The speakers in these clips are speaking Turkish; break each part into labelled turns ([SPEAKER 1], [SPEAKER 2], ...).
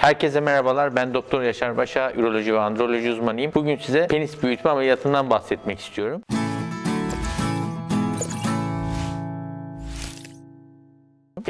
[SPEAKER 1] Herkese merhabalar. Ben Doktor Yaşar Başa, üroloji ve androloji uzmanıyım. Bugün size penis büyütme ameliyatından bahsetmek istiyorum.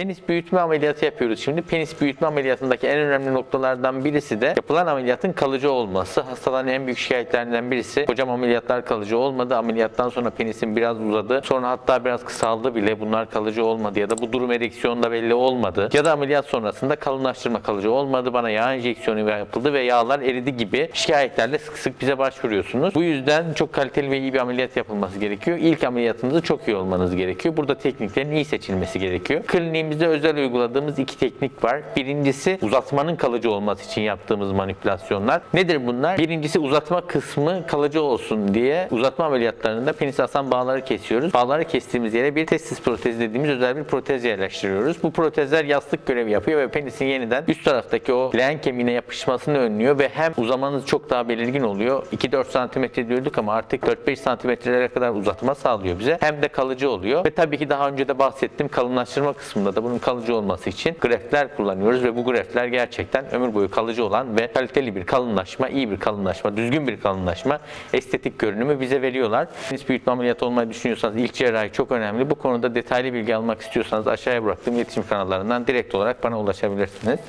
[SPEAKER 1] Penis büyütme ameliyatı yapıyoruz şimdi. Penis büyütme ameliyatındaki en önemli noktalardan birisi de yapılan ameliyatın kalıcı olması. Hastaların en büyük şikayetlerinden birisi hocam ameliyatlar kalıcı olmadı. Ameliyattan sonra penisim biraz uzadı. Sonra hatta biraz kısaldı bile. Bunlar kalıcı olmadı ya da bu durum ereksiyonda belli olmadı. Ya da ameliyat sonrasında kalınlaştırma kalıcı olmadı. Bana yağ enjeksiyonu yapıldı ve yağlar eridi gibi şikayetlerle sık sık bize başvuruyorsunuz. Bu yüzden çok kaliteli ve iyi bir ameliyat yapılması gerekiyor. İlk ameliyatınızı çok iyi olmanız gerekiyor. Burada tekniklerin iyi seçilmesi gerekiyor. Kliniğimizde özel uyguladığımız iki teknik var. Birincisi uzatmanın kalıcı olması için yaptığımız manipülasyonlar. Nedir bunlar? Birincisi uzatma kısmı kalıcı olsun diye uzatma ameliyatlarında penis asan bağları kesiyoruz. Bağları kestiğimiz yere bir testis protezi dediğimiz özel bir protez yerleştiriyoruz. Bu protezler yastık görevi yapıyor ve penisin yeniden üst taraftaki o leğen kemiğine yapışmasını önlüyor ve hem uzamanız çok daha belirgin oluyor. 2-4 santimetre diyorduk ama artık 4-5 santimetrelere kadar uzatma sağlıyor bize. Hem de kalıcı oluyor. Ve tabii ki daha önce de bahsettim kalınlaştırma kısmında da bunun kalıcı olması için greftler kullanıyoruz ve bu greftler gerçekten ömür boyu kalıcı olan ve kaliteli bir kalınlaşma, iyi bir kalınlaşma, düzgün bir kalınlaşma, estetik görünümü bize veriyorlar. Penis büyütme ameliyatı olmayı düşünüyorsanız ilk cerrahi çok önemli. Bu konuda detaylı bilgi almak istiyorsanız aşağıya bıraktığım iletişim kanallarından direkt olarak bana ulaşabilirsiniz.